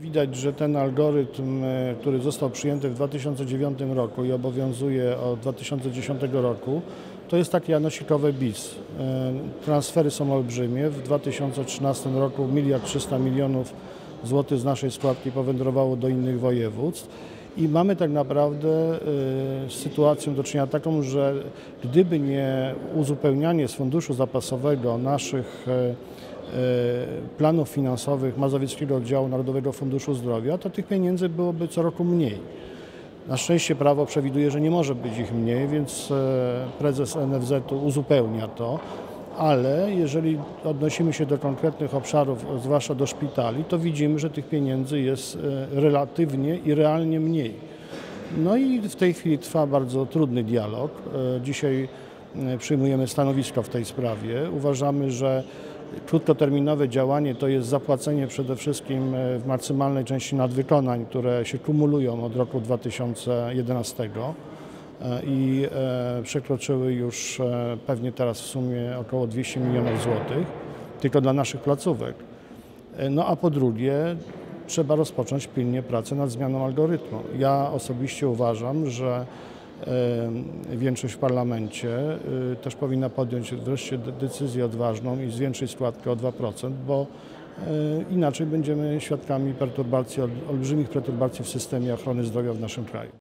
Widać, że ten algorytm, e, który został przyjęty w 2009 roku i obowiązuje od 2010 roku, to jest takie janosikowe bis. E, Transfery są olbrzymie. W 2013 roku 1 300 milionów złotych z naszej składki powędrowało do innych województw. I mamy tak naprawdę e, z sytuacją do czynienia taką, że gdyby nie uzupełnianie z funduszu zapasowego naszych planów finansowych Mazowieckiego Oddziału Narodowego Funduszu Zdrowia, to tych pieniędzy byłoby co roku mniej. Na szczęście prawo przewiduje, że nie może być ich mniej, więc e, prezes NFZ-u uzupełnia to, ale jeżeli odnosimy się do konkretnych obszarów, zwłaszcza do szpitali, to widzimy, że tych pieniędzy jest e, relatywnie i realnie mniej. No i w tej chwili trwa bardzo trudny dialog. E, Dzisiaj e, przyjmujemy stanowisko w tej sprawie. Uważamy, że krótkoterminowe działanie to jest zapłacenie przede wszystkim e, w maksymalnej części nadwykonań, które się kumulują od roku 2011 e, i e, przekroczyły już pewnie teraz w sumie około 200 milionów złotych tylko dla naszych placówek. No a po drugie, trzeba rozpocząć pilnie pracę nad zmianą algorytmu. Ja osobiście uważam, że większość w parlamencie e, też powinna podjąć wreszcie de- decyzję odważną i zwiększyć składkę o 2%, bo e, inaczej będziemy świadkami perturbacji, ol- olbrzymich perturbacji w systemie ochrony zdrowia w naszym kraju.